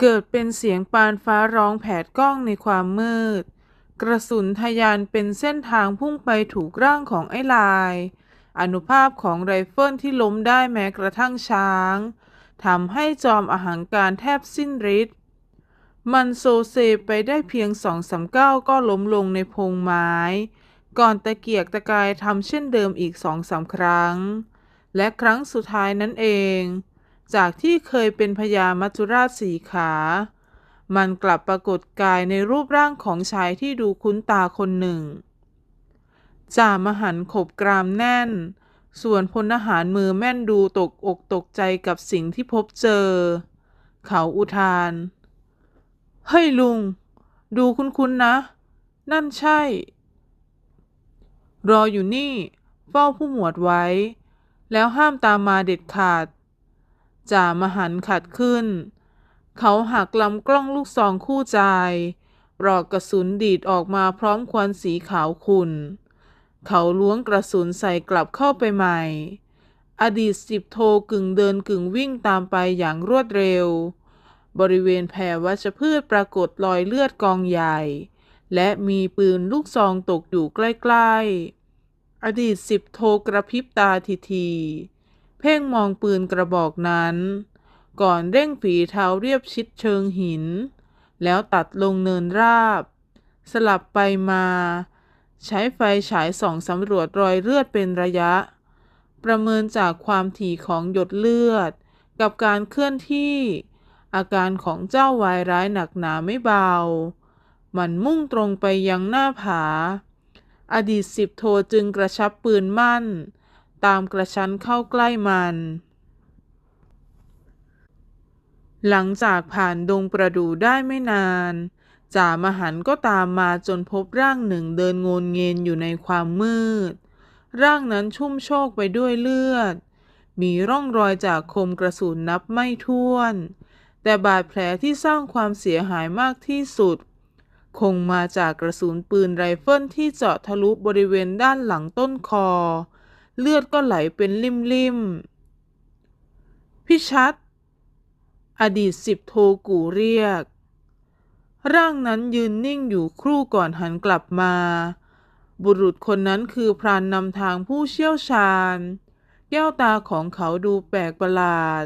เกิดเป็นเสียงปานฟ้าร้องแผดกล้องในความมืด กระสุนทะยานเป็นเส้นทางพุ่งไปถูกร่างของไอ้ลาย อนุภาพของไรเฟิลที่ล้มได้แม้กระทั่งช้างทำให้จอมอหังการแทบสิ้นฤทธิ์มันโซเซไปได้เพียงสองสามก้าวก็ล้มลงในพงไม้ ก่อนตะเกียกตะกายทำเช่นเดิมอีกสองสามครั้ง และครั้งสุดท้ายนั่นเอง จากที่เคยเป็นพญามัจจุราชสีขา มันกลับปรากฏกายในรูปร่างของชายที่ดูคุ้นตาคนหนึ่ง จ่ามหันขบกรามแน่น ส่วนพลทหารมือแม่นดูตกอกตกใจกับสิ่งที่พบเจอ เขาอุทาน เฮ้ยลุง ดูคุ้นๆนะ นั่นใช่ รออยู่นี่ เฝ้าผู้หมวดไว้ แล้วห้ามตามมาเด็ดขาด จ่ามหันขัดขึ้น เขาหักลำกล้องลูกซองคู่ใจปลอกกระสุนดีดออกมาพร้อมควันสีขาวขุ่น เขาล้วงกระสุนใส่กลับเข้าไปใหม่ อดีตสิบโทกึ่งเดินกึ่งวิ่งตามไปอย่างรวดเร็ว บริเวณแผ่วัชพืชปรากฏรอยเลือดกองใหญ่ และมีปืนลูกซองตกอยู่ใกล้ ๆ อดีตสิบโทกระพริบตาทีที เพ่งมองปืนกระบอกนั้น ก่อนเร่งฝีเท้าเรียบชิดเชิงหิน แล้วตัดลงเนินราบ สลับไปมา ใช้ไฟฉายส่องสำรวจรอยเลือดเป็นระยะ ประเมินจากความถี่ของหยดเลือด กับการเคลื่อนที่ อาการของเจ้าวายร้ายหนักหนาไม่เบา มันมุ่งตรงไปยังหน้าผา อดีตสิบโทจึงกระชับปืนมั่น ตามกระชั้นเข้าใกล้มัน หลังจากผ่านดงประดู่ได้ไม่นานจ่ามหันก็ตามมาจนพบร่างหนึ่งเดินโงนเงนอยู่ในความมืด ร่างนั้นชุ่มโชกไปด้วยเลือด มีร่องรอยจากคมกระสุนนับไม่ถ้วน แต่บาดแผลที่สร้างความเสียหายมากที่สุด คงมาจากกระสุนปืนไรเฟิลที่เจาะทะลุบริเวณด้านหลังต้นคอ เลือดก็ไหลเป็นลิ่มๆพี่ชัด อดีตสิบโทกูเรียก ร่างนั้นยืนนิ่งอยู่ครู่ก่อนหันกลับมา บุรุษคนนั้นคือพรานนำทางผู้เชี่ยวชาญ แก้วตาของเขาดูแปลกประหลาด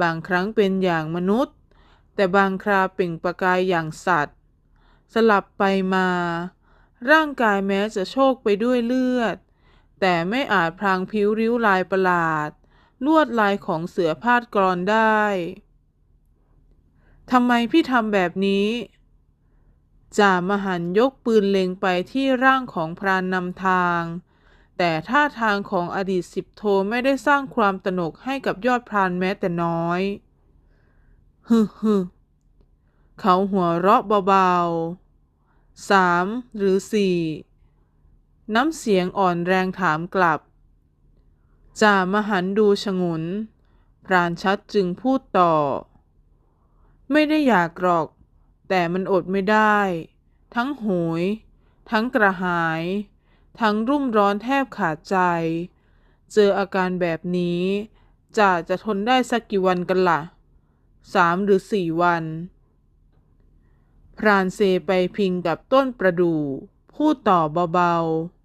บางครั้งเป็นอย่างมนุษย์ แต่บางคราเปล่งประกายอย่างสัตว์ สลับไปมา ร่างกายแม้จะโชกไปด้วยเลือด แต่ไม่อาจพรางผิวริ้วลายประหลาด ลวดลายของเสือพาดกรอนได้ทำไมพี่ทำแบบนี้จ่ามหันยกปืนเล็งไปที่ร่างของพรานนำทาง แต่ท่าทางของอดีตสิบโทไม่ได้สร้างความตนกให้กับยอดพรานแม้แต่น้อย ฮึฮึเขาหัวเราะเบาๆสามหรือสี่ น้ำเสียงอ่อนแรงถามกลับ จ่ามหันดูชงน พรานชัดจึงพูดต่อ ไม่ได้อยากหรอก แต่มันอดไม่ได้ ทั้งโหย ทั้งกระหาย ทั้งรุ่มร้อนแทบขาดใจ เจออาการแบบนี้จ่าจะทนได้สักกี่วันกันล่ะสามหรือสี่วัน พรานเซไปพิงกับต้นประดู่พูดต่อเบาๆ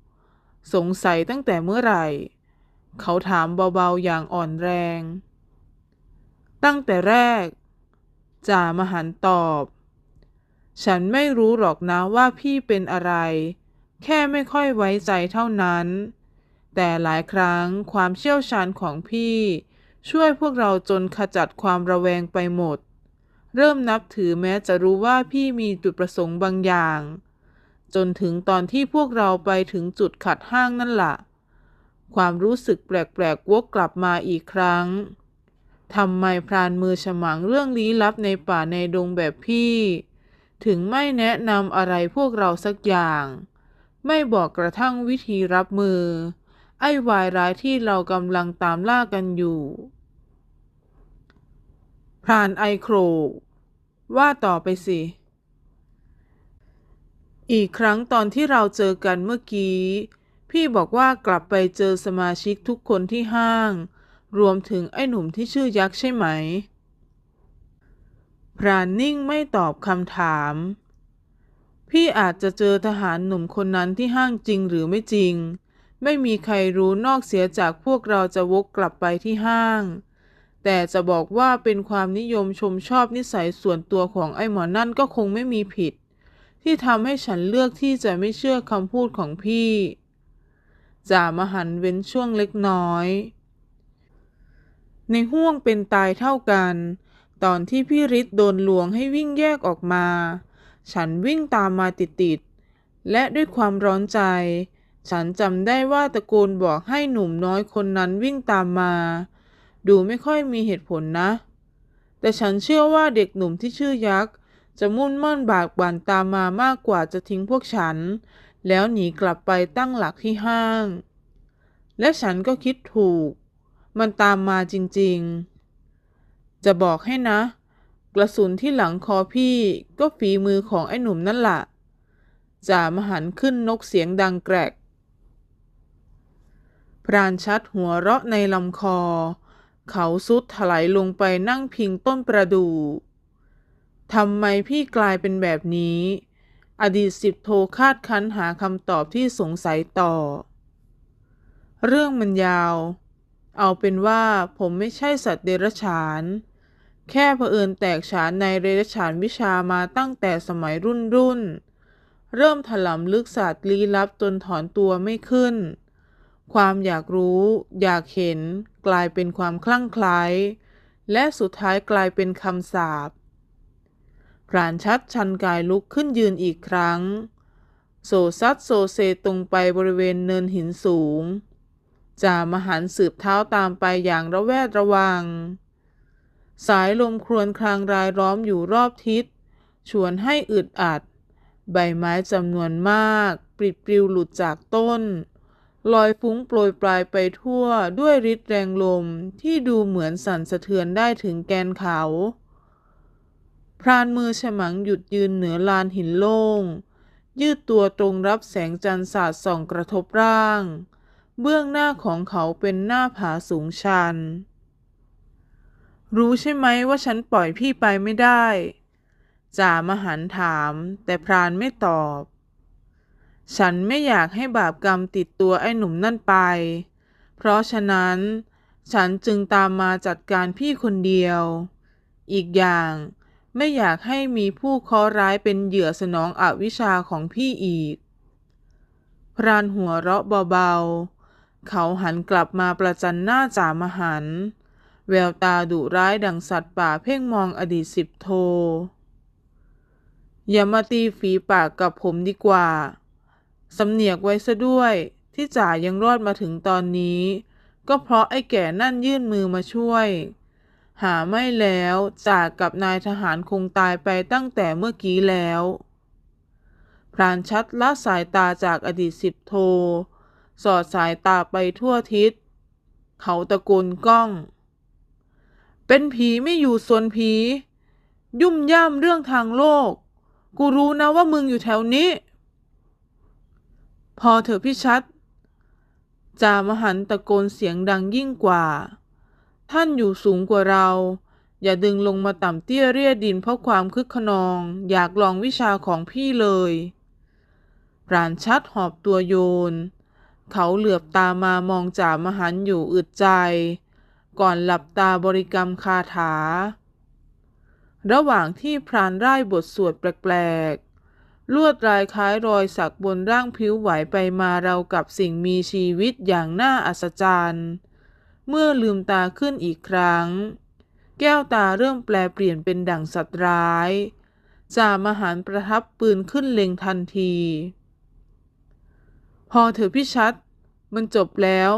สงสัยตั้งแต่เมื่อไหร่ เขาถามเบาๆอย่างอ่อนแรง ตั้งแต่แรก จ่ามหันต์ตอบ ฉันไม่รู้หรอกนะว่าพี่เป็นอะไร แค่ไม่ค่อยไว้ใจเท่านั้น แต่หลายครั้งความเชี่ยวชาญของพี่ ช่วยพวกเราจนขจัดความระแวงไปหมด เริ่มนับถือแม้จะรู้ว่าพี่มีจุดประสงค์บางอย่าง จนถึงตอนที่พวกเราไปถึงจุดขัดห้างนั่นล่ะ ความรู้สึกแปลกๆวกกลับมาอีกครั้งทำไมพรานมือฉมังเรื่องลี้ลับในป่าในดงแบบพี่ ถึงไม่แนะนำอะไรพวกเราสักอย่าง ไม่บอกกระทั่งวิธีรับมือ ไอ้วายร้ายที่เรากำลังตามล่ากันอยู่ พรานไอโครว่าต่อไปสิ อีกครั้งตอนที่เราเจอกันเมื่อกี้ พี่บอกว่ากลับไปเจอสมาชิกทุกคนที่ห้าง รวมถึงไอ้หนุ่มที่ชื่อยักษ์ใช่ไหม พรานนิ่งไม่ตอบคำถาม พี่อาจจะเจอทหารหนุ่มคนนั้นที่ห้างจริงหรือไม่จริง ไม่มีใครรู้นอกเสียจากพวกเราจะวกกลับไปที่ห้าง แต่จะบอกว่าเป็นความนิยมชมชอบนิสัยส่วนตัวของไอ้หมอนั่นก็คงไม่มีผิด ที่ทำให้ฉันเลือกที่จะไม่เชื่อคำพูดของพี่จ่ามหันเว้นช่วงเล็กน้อย ในห้วงเป็นตายเท่ากัน ตอนที่พี่ฤทธิ์โดนลวงให้วิ่งแยกออกมา ฉันวิ่งตามมาติดๆและด้วยความร้อนใจ ฉันจำได้ว่าตะโกนบอกให้หนุ่มน้อยคนนั้นวิ่งตามมา ดูไม่ค่อยมีเหตุผลนะ แต่ฉันเชื่อว่าเด็กหนุ่มที่ชื่อยักษ์ จะมุ่นมั่นบากบั่นตามมามากกว่าจะทิ้งพวกฉัน แล้วหนีกลับไปตั้งหลักที่ห้าง และฉันก็คิดถูก มันตามมาจริงๆ จะบอกให้นะ กระสุนที่หลังคอพี่ก็ฝีมือของไอ้หนุ่มนั่นละ่ะจ่ามหันขึ้นนกเสียงดังแกรก พรานชัดหัวเราะในลำคอ เขาซุดถลายลงไปนั่งพิงต้นประดู่ ทำไมพี่กลายเป็นแบบนี้ อดีตสิบโทคาดคั้นหาคำตอบที่สงสัยต่อ เรื่องมันยาว เอาเป็นว่าผมไม่ใช่สัตว์เดรัจฉาน แค่เผอิญแตกฉานในเดรัจฉานวิชามาตั้งแต่สมัยรุ่นรุ่น เริ่มถลำลึกศาสตร์ลี้ลับจนถอนตัวไม่ขึ้น ความอยากรู้ อยากเห็น กลายเป็นความคลั่งไคล้และสุดท้ายกลายเป็นคำสาป พรานชัดชันกายลุกขึ้นยืนอีกครั้ง โซซัดโซเซตรงไปบริเวณเนินหินสูง จ่ามหันสืบเท้าตามไปอย่างระแวดระวัง สายลมครวญครางรายล้อมอยู่รอบทิศ ชวนให้อึดอัด ใบไม้จำนวนมาก ปลิดปลิวหลุดจากต้น ลอยฟุ้งโปรยปลายไปทั่วด้วยฤทธิ์แรงลมที่ดูเหมือนสั่นสะเทือนได้ถึงแกนเขา พรานมือฉมังหยุดยืนเหนือลานหินโล่ง ยืดตัวตรงรับแสงจันทร์สาดส่องกระทบร่าง เบื้องหน้าของเขาเป็นหน้าผาสูงชัน รู้ใช่ไหมว่าฉันปล่อยพี่ไปไม่ได้จ่ามหันถาม แต่พรานไม่ตอบ ฉันไม่อยากให้บาปกรรมติดตัวไอ้หนุ่มนั่นไป เพราะฉะนั้น ฉันจึงตามมาจัดการพี่คนเดียว อีกอย่าง ไม่อยากให้มีผู้เคราะห์ร้ายเป็นเหยื่อสนองอวิชชาของพี่อีก พรานหัวเราะเบาๆ เขาหันกลับมาประจันหน้าจ่ามหัน แววตาดุร้ายดังสัตว์ป่าเพ่งมองอดีตสิบโท อย่ามาตีฝีปากกับผมดีกว่า สำเนียกไว้ซะด้วยที่จ่ายังรอดมาถึงตอนนี้ ก็เพราะไอ้แก่นั่นยื่นมือมาช่วย หาไม่แล้วจากกับนายทหารคงตายไปตั้งแต่เมื่อกี้แล้ว พรานชัดละสายตาจากอดีตสิบโท สอดสายตาไปทั่วทิศ เขาตะโกนก้อง เป็นผีไม่อยู่ส่วนผี ยุ่มย่ามเรื่องทางโลก กูรู้นะว่ามึงอยู่แถวนี้ พอเถอะพี่ชัด จามหันตะโกนเสียงดังยิ่งกว่า ท่านอยู่สูงกว่าเรา อย่าดึงลงมาต่ำเตี้ยเรียดินเพราะความคึกขนอง อยากลองวิชาของพี่เลยพรานชัดหอบตัวโยน เขาเหลือบตามามองจ่ามหันอยู่อึดใจ ก่อนหลับตาบริกรรมคาถา ระหว่างที่พรานไร่บทสวดแปลกๆ ลวดลายคล้ายรอยสักบนร่างผิวไหวไปมาเรากับสิ่งมีชีวิตอย่างน่าอัศจรรย์ เมื่อลืมตาขึ้นอีกครั้ง แก้วตาเริ่มแปลเปลี่ยนเป็นดั่งสัตว์ร้ายจ่ามหันประทับปืนขึ้นเล็งทันที พอเถอะพี่ชัด มันจบแล้ว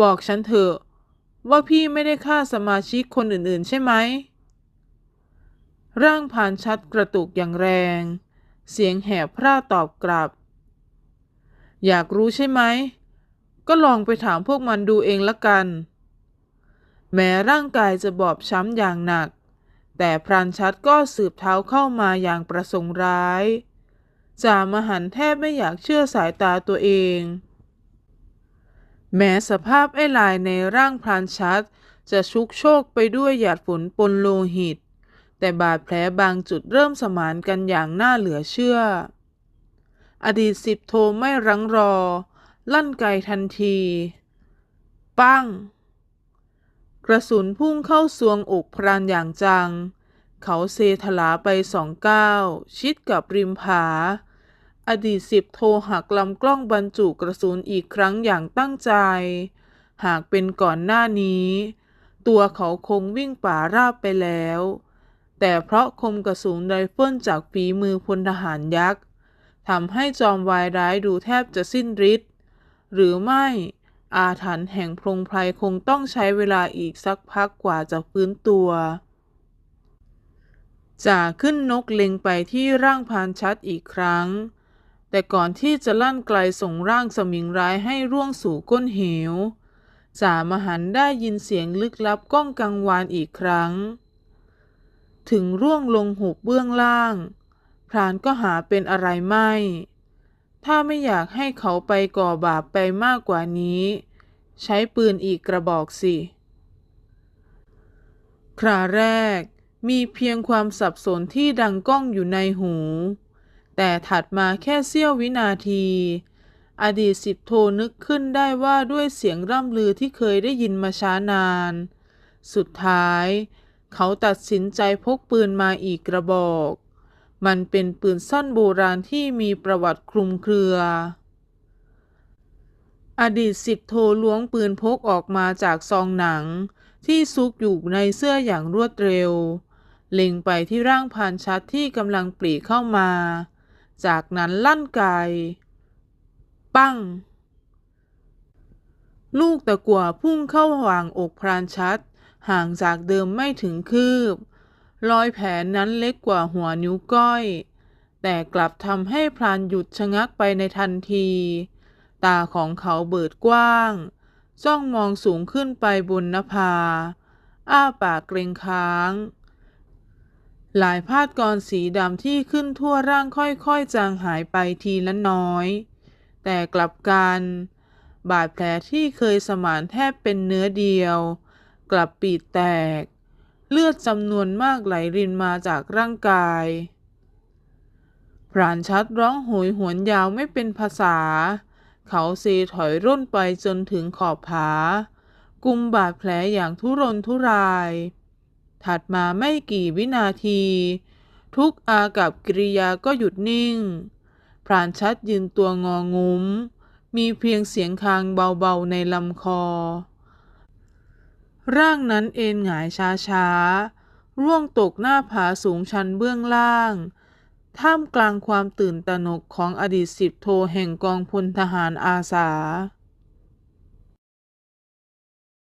บอกฉันเถอะ ว่าพี่ไม่ได้ฆ่าสมาชิกคนอื่นๆ ใช่ไหม ร่างผ่านชัดกระตุกอย่างแรง เสียงแหบพร่าตอบกลับ อยากรู้ใช่ไหม ก็ลองไปถามพวกมันดูเองละกัน แม้ร่างกายจะบอบช้ำอย่างหนัก แต่พรานชัดก็สืบเท้าเข้ามาอย่างประสงค์ร้ายจามหันแทบไม่อยากเชื่อสายตาตัวเอง แม้สภาพไอ้ลายในร่างพรานชัด จะชุกโชกไปด้วยหยาดฝนปนโลหิตแแต่บาดแผลบางจุดเริ่มสมานกันอย่างน่าเหลือเชื่อ อดีตสิบโทไม่รั้งรอ ลั่นไกทันที ปั้ง กระสุนพุ่งเข้าสวงอกพรานอย่างจัง เขาเซถลาไปสองก้าวชิดกับริมผา อดีตสิบโทหักลำกล้องบรรจุกระสุนอีกครั้งอย่างตั้งใจ หากเป็นก่อนหน้านี้ ตัวเขาคงวิ่งป่าราบไปแล้ว แต่เพราะคมกระสุนไรเฟิลจากฝีมือพลทหารยักษ์ทำให้จอมวายร้ายดูแทบจะสิ้นฤทธิ์ หรือไม่ อาถรรพ์แห่งพรงไพรคงต้องใช้เวลาอีกสักพักกว่าจะฟื้นตัวจ่าขึ้นนกเล็งไปที่ร่างพานชัดอีกครั้ง แต่ก่อนที่จะลั่นไกลส่งร่างสมิงร้ายให้ร่วงสู่ก้นเหวจ่ามหันได้ยินเสียงลึกลับก้องกังวานอีกครั้ง ถึงร่วงลงหุบเบื้องล่าง พรานก็หาเป็นอะไรไม่ ถ้าไม่อยากให้เขาไปก่อบาปไปมากกว่านี้ ใช้ปืนอีกกระบอกสิ คราแรกมีเพียงความสับสนที่ดังก้องอยู่ในหู แต่ถัดมาแค่เสี้ยววินาที อดีตสิบโทนึกขึ้นได้ว่าด้วยเสียงร่ำลือที่เคยได้ยินมาช้านาน สุดท้าย เขาตัดสินใจพกปืนมาอีกกระบอก มันเป็นปืนสั้นโบราณที่มีประวัติคลุมเครือ อดีตสิบโทล้วงปืนพกออกมาจากซองหนัง ที่ซุกอยู่ในเสื้ออย่างรวดเร็ว เล็งไปที่ร่างพานชัดที่กำลังปรีเข้ามา จากนั้นลั่นไกปั้ง ลูกตะกั่วพุ่งเข้าห่างอกพรานชัด ห่างจากเดิมไม่ถึงคืบ รอยแผลนั้นเล็กกว่าหัวนิ้วก้อย แต่กลับทำให้พรานหยุดชะงักไปในทันที ตาของเขาเบิดกว้าง จ้องมองสูงขึ้นไปบนนภา อ้าปากเกรงค้าง หลายพาดกรสีดำที่ขึ้นทั่วร่างค่อยๆ จางหายไปทีละน้อย แต่กลับกัน บาดแผลที่เคยสมานแทบเป็นเนื้อเดียว กลับปีดแตก เลือดจำนวนมากไหลรินมาจากร่างกายพรานชัดร้องโหยหวนยาวไม่เป็นภาษา เขาเซถอยร่นไปจนถึงขอบผา กุมบาดแผลอย่างทุรนทุราย ถัดมาไม่กี่วินาที ทุกอากับกิริยาก็หยุดนิ่ง พรานชัดยืนตัวงองุ้ม มีเพียงเสียงคางเบาๆในลำคอ ร่างนั้นเอนหงายช้าๆ ร่วงตกหน้าผาสูงชันเบื้องล่าง ท่ามกลางความตื่นตระหนกของอดีตสิบโทแห่งกองพลทหารอาสา